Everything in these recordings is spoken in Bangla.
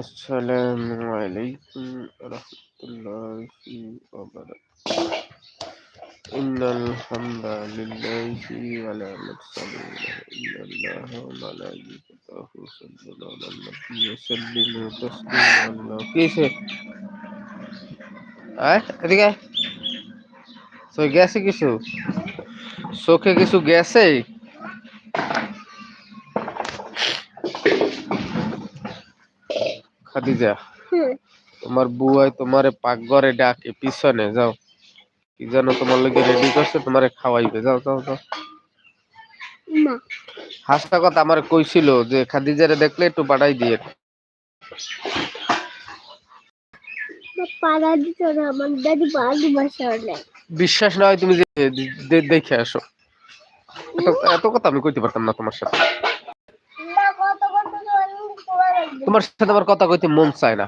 السلام عليكم ورحمة الله وبركاته إن الحمد لله ولا نرسلون إلا الله وملائكته يصلون على النبي وسلموا تسليما الله কিসে আয় এদিকে আয়। তো গেছে কিছু চোখে কিছু গেছে খাদিজা তোমার বুয়াই তোমারে পাকঘরে ডাকে পিছনে যাও। কি জানো তোমার লোকে রেডি করছে তোমারে খাওয়াইবে। যাও যাও যাও। হাসটা কথা আমার কইছিল যে খাদিজারে দেখলে একটু পাঠাই দিয়ে। বিশ্বাস না হয় তুমি দেখে আসো। এত কথা আমি কইতে পারতাম না তোমার সাথে। তোমার সাথে আমার কথা কইতে মন চায় না।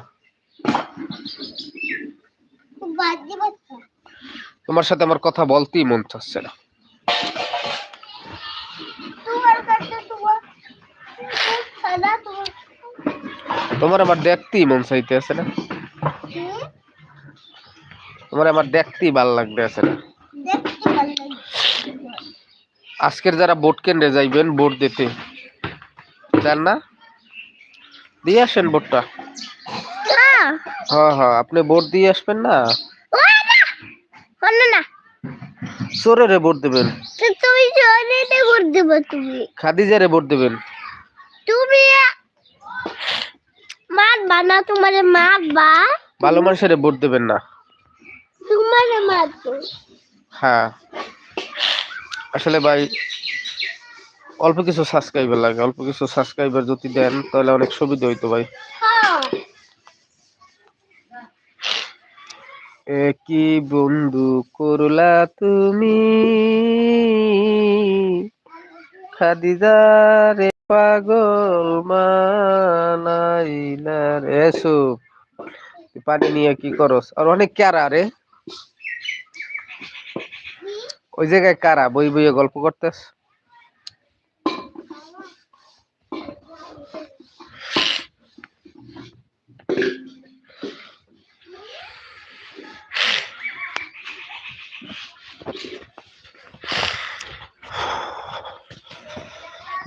তোমার সাথে আমার কথা বলতেই মন চাচ্ছে না। তোমার আমার দেখতেই মন চাইতে আছে না তোমার আমার দেখতেই ভালো লাগতে আছে না আজকের যারা ভোট কেন্দ্রে যাইবেন ভোট দিতে। জান না? দিয়ে আসেন ভোটটা। হ্যাঁ হ্যাঁ আপনি ভোট দিয়ে আসবেন না? না না চোরেরে ভোট দেবেন। তুমি জনেতে ভোট দেবো তুমি খাদিজারে ভোট দেবেন। তুমি মারবা না তোমার মারবা ভালো মানুষের ভোট দেবেন না। তোমার মারবো। হ্যাঁ। আসলে ভাই অল্প কিছু সাবস্ক্রাইবার লাগে, অল্প কিছু সাবস্ক্রাইবার যদি দেন, তাহলে অনেক সুবিধা হইতো ভাই। একই বন্ধু করলা তুমি, খাদিজারে পাগল মানাইলা রে পানি নিয়ে কি করস? আর অনেক ক্যারা রে। ওই জায়গায় কারা বই বইয়ে গল্প করতেস?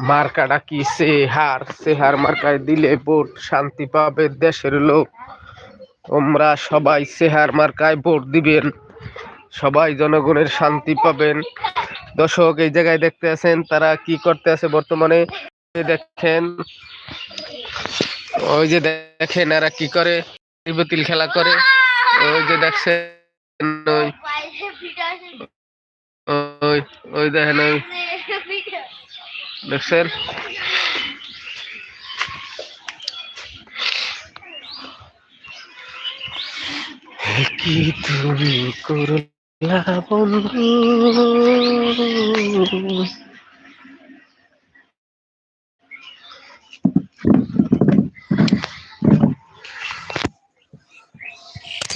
মার্কাটা কি সেহার? সেহার মার্কায় দিলে ভোট শান্তি পাবে দেশের লোক। তোমরা সবাই সেহার মার্কায় ভোট দিবেন। সবাই জনগণের শান্তি পাবেন। দর্শক, এই জায়গায় দেখতে আছেন তারা কি করতে আছে বর্তমানে? দেখেন ওই যে দেখেন এরা কি করে? বাতিল খেলা করে। ওই যে দেখছেন ওই ওই ওই দেখেন ওই দেখছেন? কি তুমি করলা বন্ধু?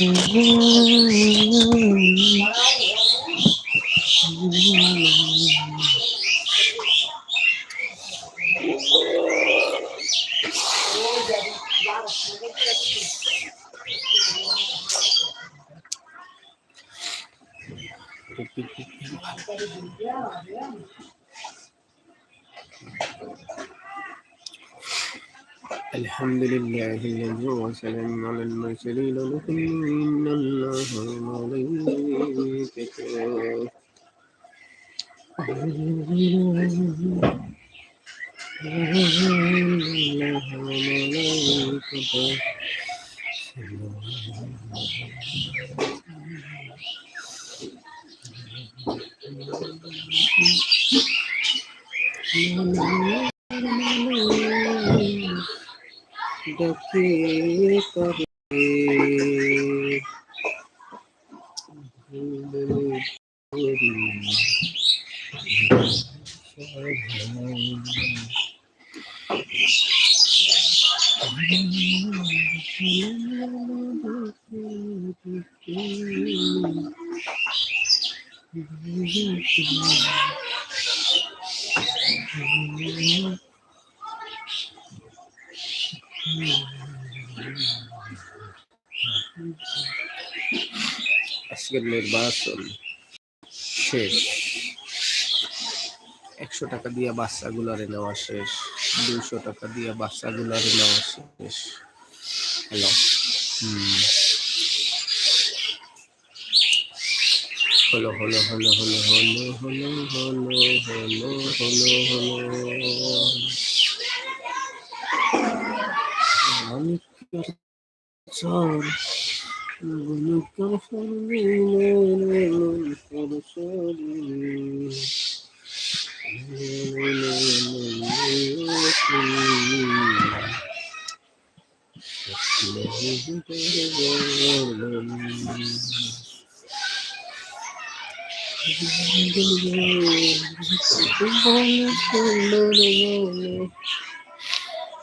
Thank you. الحمد لله الذي وسلم على المرسلين لكم إن الله وملائكته daqui estarei. Thank you. আজকের নির্বাচন শেষ একশো টাকা দিয়ে বাচ্চাগুলারে নেওয়া শেষ দুইশো টাকা দিয়ে বাচ্চাগুলারে নেওয়া শেষ হ্যালো হুম হলো হলো হলো হলো হলো হলো হলো হলো হলো song.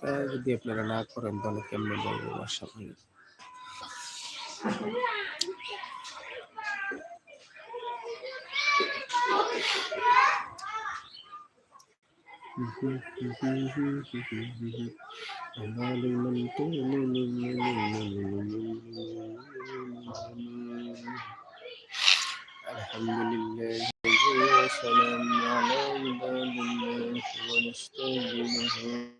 তা যদি আপনারা না করেন তাহলে কেমনে বলবো ভাষা ভাই الحمد لله وسلام على عباد الله ونستعينه ونستغفره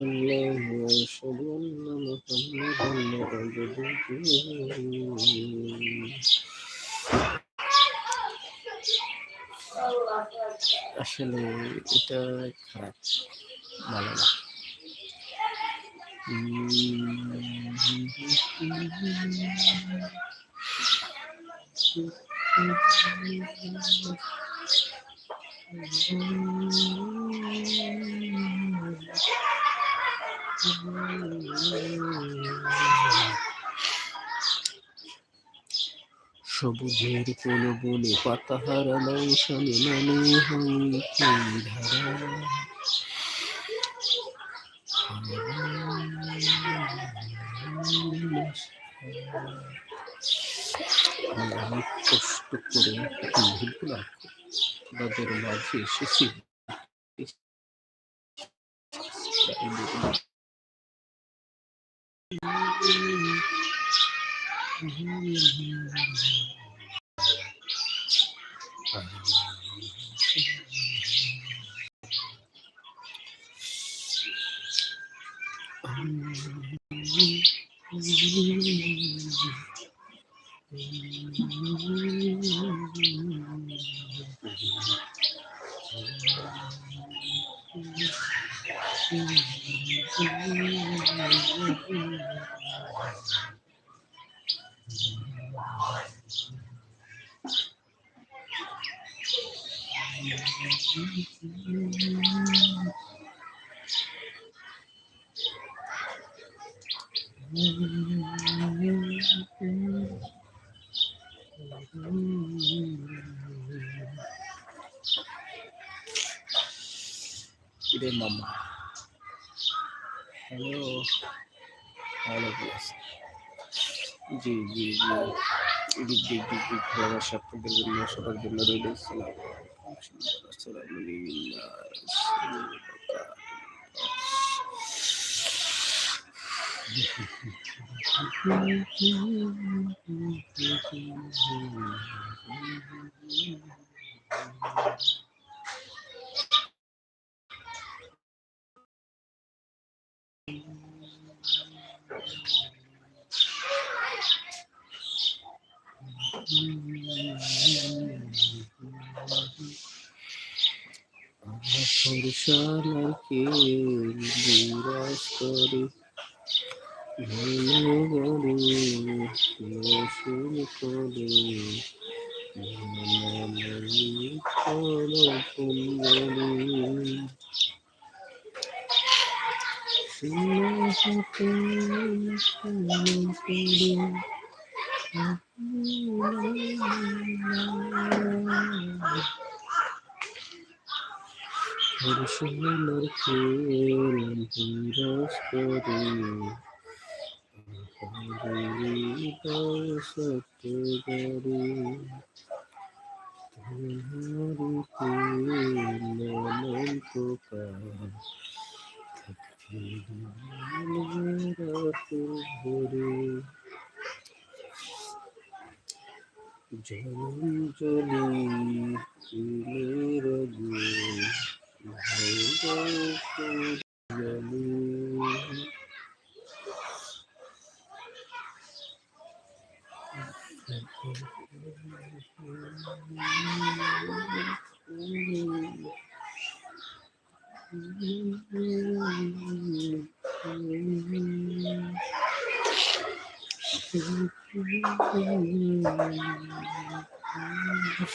الله وأشهد أن محمدا عبده আসলে এটা খারাপ ভালো না সবুজের কোন বলে পাতা হারানো সনে মানে ধারা। আমি অনেক কষ্ট করে ভুলগুলো তাদের মাঝে এসেছি Mm-hmm. জি জি জি জি জি জি জি ধন্যবাদ সকলের জন্য, সবার জন্য রইল সালাম আসসালামু আলাইকুম Thank you. সরসানাকে বিরাজ করে? ভুলে গড়ে রসুন করে সুন্দরী সুন্দর করে Hırşılar kıyım biraz karı Ahari basat karı Ahari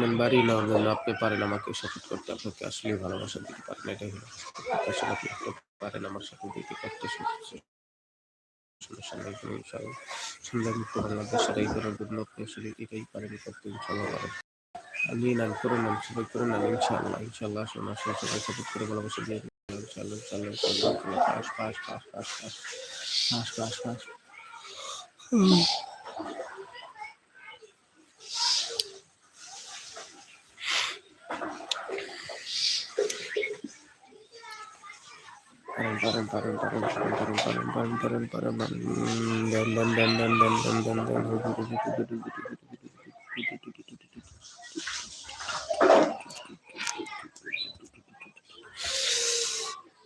engagement বাড়িয়ে নেওয়ার জন্য আপনি পারেন আমাকে সাপোর্ট করতে আপনাকে আসলে ভালোবাসা দিতে পারেন এটাই হলো আসলে আপনি আপনি পারেন আমার সাথে দিতে করতে শুনতেছে সমস্যা নেই কোনো ইনশাআল্লাহ সুন্দর মুক্ত বাংলাদেশ সেটাই করার জন্য আপনি আসলে এটাই পারেন করতে ইনশাআল্লাহ পারেন আমি নাম করে নাম সবাই করে নাম ইনশাআল্লাহ ইনশাআল্লাহ আসুন আসুন সবাই সাপোর্ট করে ভালোবাসা দিয়ে দিন। ইনশাআল্লাহ ইনশাআল্লাহ ইনশাআল্লাহ ইনশাআল্লাহ pass pass pass pass pass pass paran paran paran paran paran paran paran paran dan dan dan dan dan dan dan dan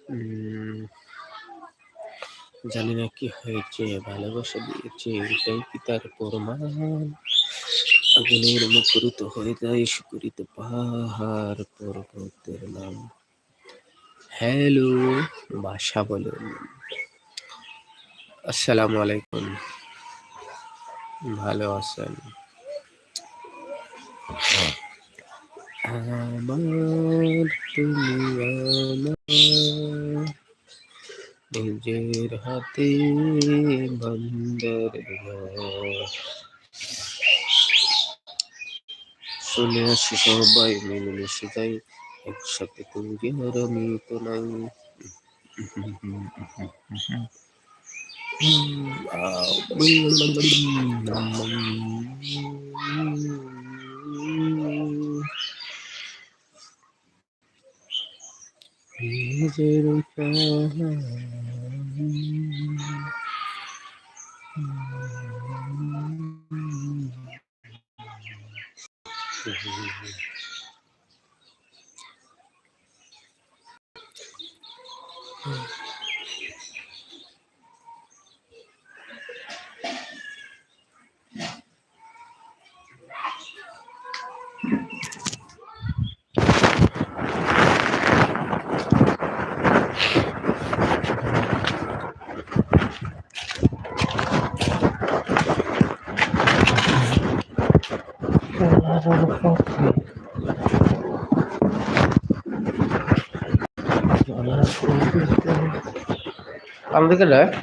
উম, জানি না কি হয়েছে ভালোবাসা দিয়েছে এটাই কি তার প্রমাণ আগুনের মুখরিত হয়ে যায় সুকরিত পাহাড় পর্বতের নাম হ্যালো, বাসা বলুন আসসালামু আলাইকুম। ভালো আছেন? আমার তুমি নিজের হাতে বন্দর চলে আসি সবাই মিলেমিশে যাই। একসাথে কুঞ্জের মিত নাই Mm-hmm. নাই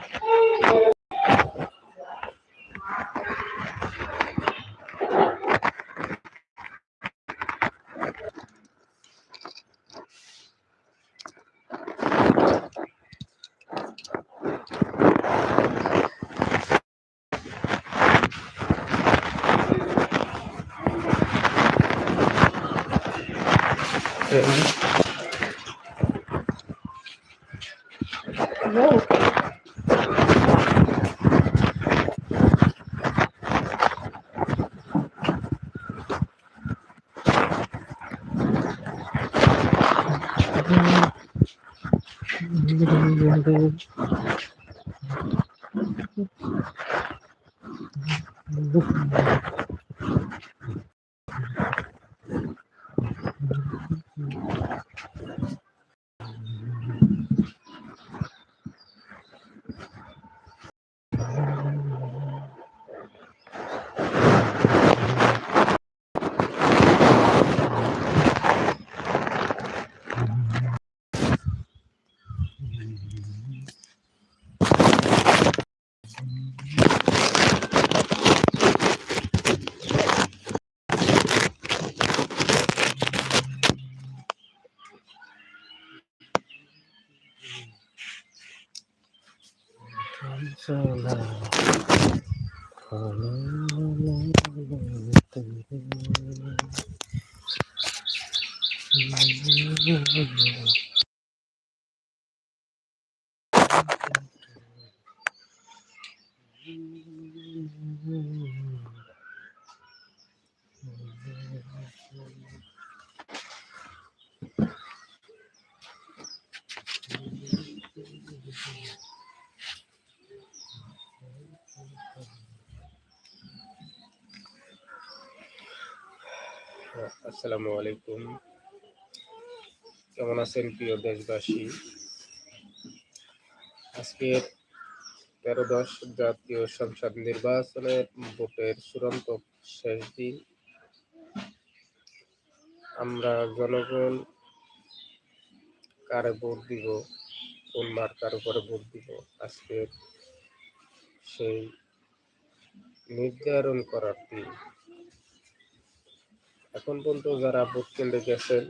নিজের কোন দিকে যায় আসসালামু আলাইকুম। কেমন আছেন প্রিয় দেশবাসী? আজকে তেরো দশ জাতীয় সংসদ নির্বাচনের ভোটের চূড়ান্ত শেষ দিন। আমরা জনগণ কারে ভোট দিব, কোন মার্কার উপরে ভোট দিব আজকে সেই নির্ধারণ করার দিন। এখন পর্যন্ত যারা ভোট কেন্দ্রে গেছেন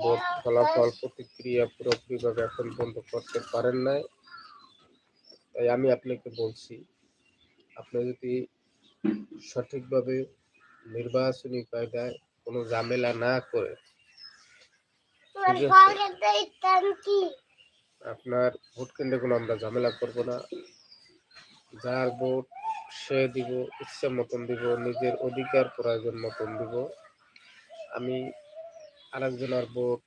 ভোট ফলাফল প্রতিক্রিয়া পুরোপুরিভাবে এখন পর্যন্ত করতে পারেন নাই। তাই আমি আপনাকে বলছি আপনি যদি সঠিকভাবে নির্বাচনী কায়দায় কোনো ঝামেলা না করে আপনার ভোট কেন্দ্রে কোনো আমরা ঝামেলা করব না। যার ভোট সে দিব, ইচ্ছা মতন দিব, নিজের অধিকার প্রয়োজন মতন দিব। আমি আরেকজনের ভোট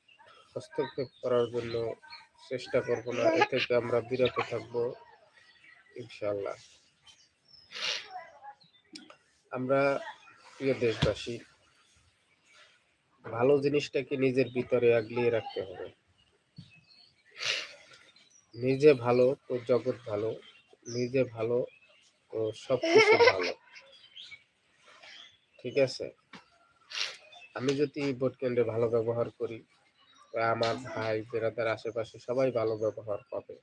হস্তক্ষেপ করার জন্য চেষ্টা করব না, এ থেকে আমরা বিরত থাকব ইনশাল্লাহ আমরা প্রিয় দেশবাসী, ভালো জিনিসটাকে নিজের ভিতরে আগলিয়ে রাখতে হবে। নিজে ভালো, তো জগৎ ভালো, নিজে ভালো তো সবকিছু ভালো। ঠিক আছে? আমি যদি ভোট কেন্দ্রে ভালো ব্যবহার করি আমার ভাই বেড়াদার আশেপাশে সবাই ভালো ব্যবহার পাবে।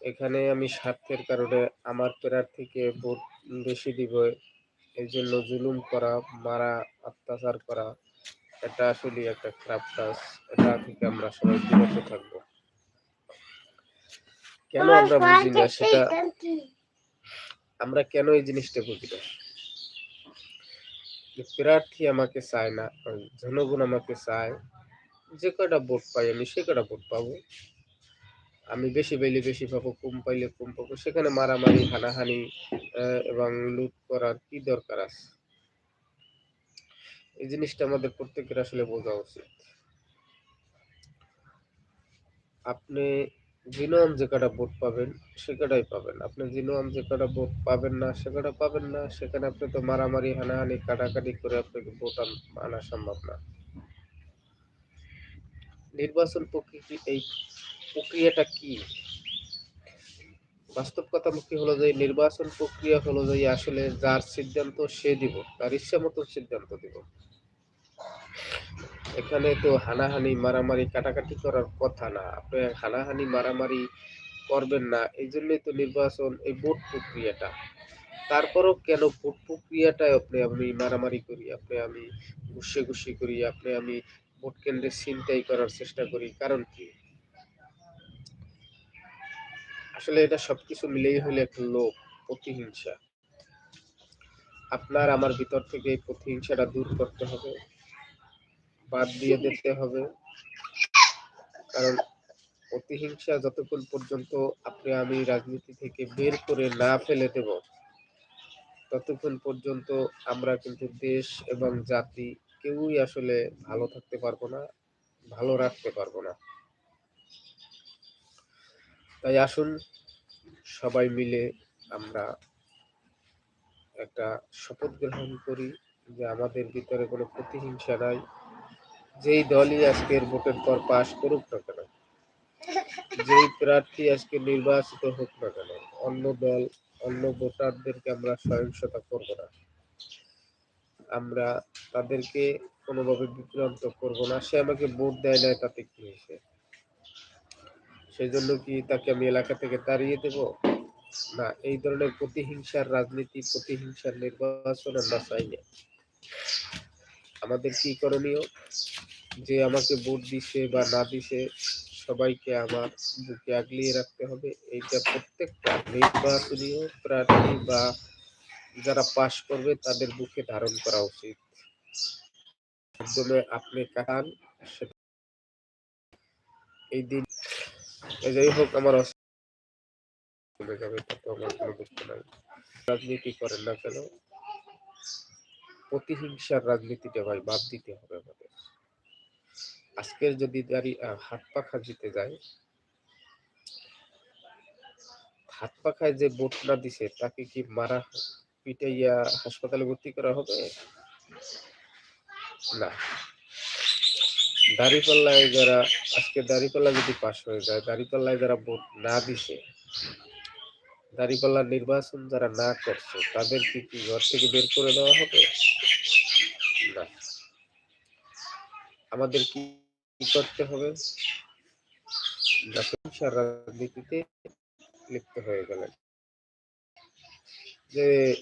এখানে আমি স্বার্থের কারণে আমার প্রার্থীকে ভোট বেশি দিব। এই জন্য জুলুম করা মারা অত্যাচার করা এটা আসলে একটা খারাপ কাজ। এটা থেকে আমরা সবাই বিরত থাকব। কেন আমরা বুঝি না সেটা আমরা কেন এই জিনিসটা বুঝি না? প্রার্থী আমাকে চায় না জনগণ আমাকে চায়, যে কয়টা ভোট পাই আমি সে কয়টা ভোট পাবো। আমি বেশি পাইলে বেশি পাবো, কম পাইলে কম পাবো, সেখানে মারামারি, হানাহানি এবং লুট করার কি দরকার আছে? এই জিনিসটা আমাদের প্রত্যেকের আসলে বোঝা উচিত। আপনি জিনোয়াম যে কটা ভোট পাবেন সে কটাই পাবেন। আপনি জিনোয়াম যে কটা ভোট পাবেন না সে কটা পাবেন না। সেখানে আপনি তো মারামারি, হানাহানি, কাটাকাটি করে আপনাকে ভোট আন- সম্ভব না। নির্বাচন প্রক্রিয়া এই প্রক্রিয়াটা কি? বাস্তব কথা মুখী হলো যে, নির্বাচন প্রক্রিয়া হলো যে, আসলে যার সিদ্ধান্ত সে দিব, তার ইচ্ছা মতো সিদ্ধান্ত দিব। এখানে তো হানাহানি, মারামারি, কাটাকাটি করার কথা না। আপনি হানাহানি, মারামারি করবেন না। এই জন্যই তো নির্বাচন, এই ভোট প্রক্রিয়াটা। তারপরও কেন ভোট প্রক্রিয়াটায় আপনি, আমি মারামারি করি, আপনি আমি ঘুষে ঘুষি করি, আপনি আমি ভোট কেন্দ্রে ছিনতাই করার চেষ্টা করি, কারণ কি? আসলে এটা সবকিছু মিলেই হলে একটা লোক প্রতিহিংসা। আপনার, আমার ভিতর থেকে এই প্রতিহিংসাটা দূর করতে হবে। বাদ দিয়ে দিতে হবে। কারণ প্রতিহিংসা যতক্ষণ পর্যন্ত আপনি আমি রাজনীতি থেকে বের করে না ফেলে দেব, ততক্ষণ পর্যন্ত আমরা কিন্তু দেশ এবং জাতি কেউই আসলে ভালো থাকতে পারব না, ভালো রাখতে পারব না। তাই আসুন, সবাই মিলে আমরা একটা শপথ গ্রহণ করি যে আমাদের ভিতরে কোনো প্রতিহিংসা নাই। যেই দলই আজকের ভোটের পর পাশ করুক না কেন, যেই প্রার্থী আজকে নির্বাচিত হোক না কেন, অন্য দল, অন্য ভোটারদেরকে আমরা সহিংসতা করব না। আমরা তাদেরকে কোনোভাবে বিভ্রান্ত করব না। সে আমাকে ভোট দেয় নাই তাতে কি হয়েছে? সেই জন্য কি তাকে আমি এলাকা থেকে তাড়িয়ে দেব? না, এই ধরনের প্রতিহিংসার রাজনীতি, প্রতিহিংসার নির্বাচন আমরা চাই না। আমাদের কি করণীয়? যে আমাকে ভোট দিছে বা না দিছে, সবাইকে আমার বুকে আগলিয়ে রাখতে হবে। এইটা প্রত্যেকটা নির্বাচনীয় প্রার্থী বা যারা পাশ করবে, তাদের বুকে ধারণ করা উচিত। মাধ্যমে আপনি সেটা এই দিন যাই হোক, আমার চলে যাবে আমার কোনো দুঃখ নাই। রাজনীতি করেন না কেন? প্রতিহিংসার রাজনীতিটা ভাই বাদ দিতে হবে আমাদের। আজকের যদি দাঁড়ি হাত পাখা জিতে যায়, হাত পাখায় যে না দিছে, তাকে কি মারা পিটাইয়া হাসপাতালে ভর্তি করা হবে? না। দাড়িপাল্লায় যারা, আজকে দাড়িপাল্লা যদি পাশ হয়ে যায়, দাড়িপাল্লায় যারা ভোট না দিছে, দাড়িপাল্লার নির্বাচন যারা না করছে, তাদেরকে কি ঘর থেকে বের করে দেওয়া হবে? না। আমাদের কি করতে হবে? জাতীয় রাজনীতিতে লিপ্ত হয়ে গেলেন। যে,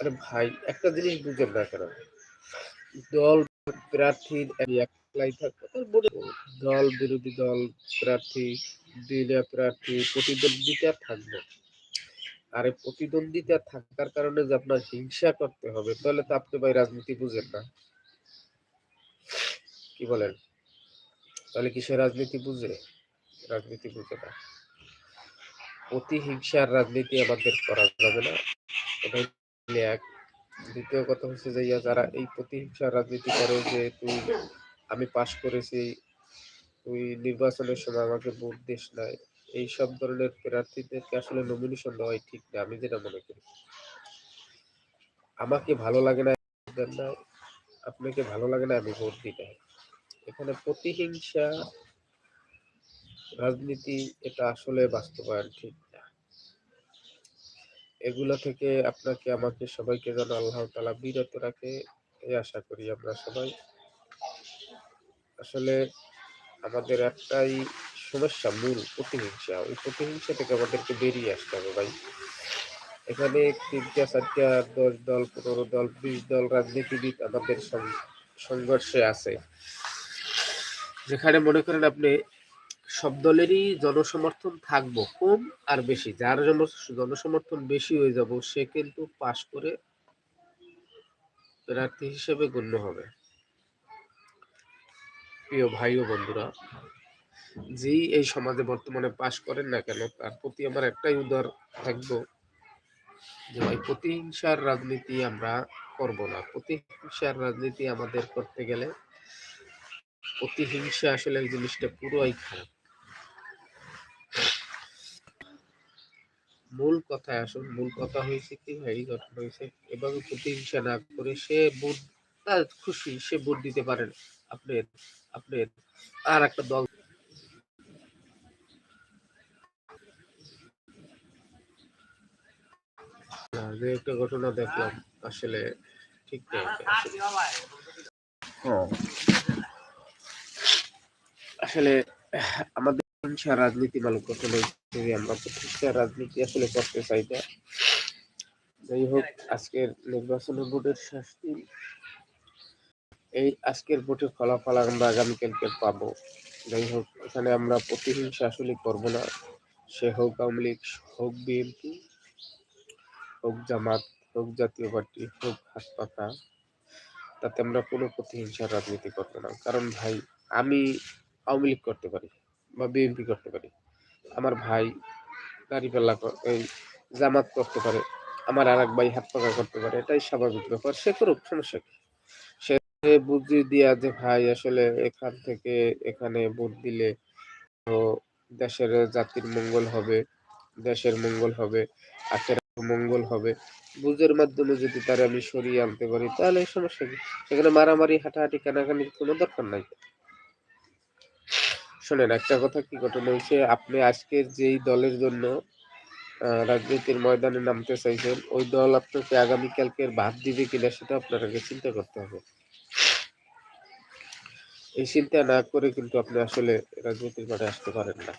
আরে ভাই, একটা জিনিস বুঝেন না কেন? দল প্রার্থীর একলাই থাকবে দল বিরোধী দল প্রার্থী প্রার্থী, প্রতিদ্বন্দ্বিতা থাকবে। আর প্রতিদ্বন্দ্বিতা থাকার কারণে যে আপনার হিংসা করতে হবে, তাহলে তো আপনি ভাই রাজনীতি বুঝেন না। কি বলেন? তাহলে কি সে রাজনীতি বুঝে রাজনীতি বুঝে না। প্রতিহিংসার রাজনীতি আমাদের করা যাবে না। এটা এক। দ্বিতীয় কথা হচ্ছে যে, ইয়া যারা এই প্রতিহিংসার রাজনীতি করে যে, তুই, আমি পাশ করেছি, তুই নির্বাচনের সময় আমাকে ভোট দিস নাই। এই সব ধরনের প্রার্থীদেরকে আসলে নমিনেশন দেওয়াই ঠিক না, আমি যেটা মনে করি। আমাকে ভালো লাগে না আপনাকে ভালো লাগে না, আমি ভোট দিতে হয় এখানে প্রতিহিংসা, রাজনীতি, এটা আসলে বাস্তবায়ন ঠিক না। এগুলো থেকে আপনাকে, আমাকে সবাইকে যেন আল্লাহ তালা বিরত রাখে, এই আশা করি আমরা সবাই। আসলে আমাদের একটাই সমস্যা, মূল প্রতিহিংসা। ওই প্রতিহিংসা থেকে আমাদেরকে বেরিয়ে আসতে হবে ভাই। এখানে তিনটা চারটা দশ দল, পনেরো দল, বিশ দল রাজনীতিবিদ আমাদের সংঘর্ষে আছে। যেখানে মনে করেন আপনি সব দলেরই জনসমর্থন থাকব কম আর বেশি, যার জনসমর্থন বেশি হয়ে যাব, সে কিন্তু পাশ করে প্রার্থী হিসেবে গণ্য হবে। প্রিয় ভাই ও বন্ধুরা, যেই এই সমাজে বর্তমানে পাশ করেন না কেন, তার প্রতি আমার একটাই উদার থাকব যে ভাই, প্রতিহিংসার রাজনীতি আমরা করব না। প্রতিহিংসার রাজনীতি আমাদের করতে গেলে প্রতিহিংসা আসলে এই জিনিসটা পুরোই খারাপ। মূল কথায় আসুন, মূল কথা হয়েছে কি ভাই? ঘটনা হয়েছে এভাবে প্রতিহিংসা না করে সে ভোট তার খুশি, সে ভোট দিতে পারেন আপনি আপনার আর একটা দল যে একটা ঘটনা দেখলাম, আসলে ঠিক নেই। আসলে। আমাদের রাজনীতি মালক করতে আমরা প্রতিষ্ঠা রাজনীতি আসলে করতে চাই না? যাই হোক, আজকের নির্বাচনী বোর্ডের শাস্তি এই আজকের ভোটের ফলাফল আমরা আগামীকালকে পাবো। যাই হোক, এখানে আমরা প্রতিহিংসা আসলে করব না। সে হোক আওয়ামী লীগ, হোক বিএনপি, হোক জামাত, হোক জাতীয় পার্টি, হোক পাখা তাতে আমরা কোনো প্রতিহিংসার রাজনীতি করব না। কারণ ভাই, আমি আওয়ামী লীগ করতে পারি বা বিএনপি করতে পারি। আমার ভাই দাঁড়িপাল্লা এই জামাত করতে পারে, আমার আর এক ভাই হাত পাকা করতে পারে, এটাই স্বাভাবিক ব্যাপার। সে করুক, সমস্যা কি? সে বুদ্ধি দিয়া যে ভাই আসলে এখান থেকে এখানে ভোট দিলে তো দেশের জাতির মঙ্গল হবে, দেশের মঙ্গল হবে আখের মঙ্গল হবে। বুঝের মাধ্যমে যদি তারা আমি সরিয়ে আনতে পারি, তাহলে সমস্যা কি? সেখানে মারামারি, হাঁটাহাঁটি, কানাকানির কোনো দরকার নাই। শোনেন, একটা কথা কি ঘটনা হয়েছে? আপনি আজকের যেই দলের জন্য রাজনীতির ময়দানে নামতে চাইছেন, ওই দল আপনাকে আগামীকালকে ভাত দিবে কিনা সেটা আপনার আগে চিন্তা করতে হবে। এই চিন্তা না করে কিন্তু আপনি আসলে রাজনীতির মাঠে আসতে পারেন না।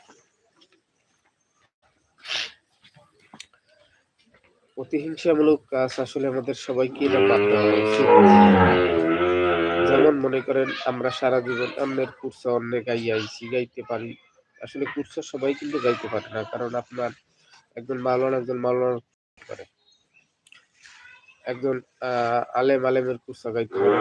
প্রতিহিংসামূলক কাজ আসলে আমাদের সবাইকে বাদ দেওয়া উচিত যেমন মনে করেন আমরা সারা জীবন অন্যের কুরসা অন্য গাইয়ে আইছি, গাইতে পারি। আসলে কুরসা সবাই কিন্তু গাইতে পারে না, কারণ আপনার একজন মাওলানা একজন মাওলানা পারে একজন আলেম আলেমের কুরসা গাইতে পারে।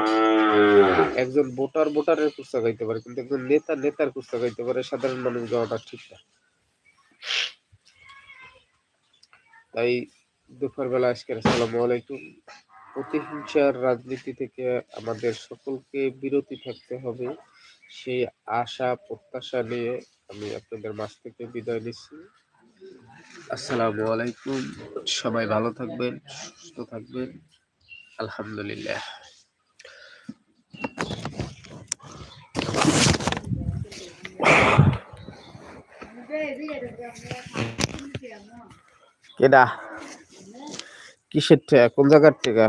একজন ভোটার ভোটারের কুরসা গাইতে পারে, কিন্তু একজন নেতা নেতার কুরসা গাইতে পারে, সাধারণ মানুষ গাওয়াটা ঠিক না। তাই দুপুর দুপুরবেলা আজকের আসসালামু আলাইকুম। প্রতিহিংসার রাজনীতি থেকে আমাদের সকলকে বিরতি থাকতে হবে। সেই আশা, প্রত্যাশা নিয়ে আমি আপনাদের মাঝ থেকে বিদায় নিচ্ছি। আসসালামু আলাইকুম। সবাই ভালো থাকবেন, সুস্থ থাকবেন। আলহামদুলিল্লাহ। কেডা কিসের থেকে কোন জায়গার থেকে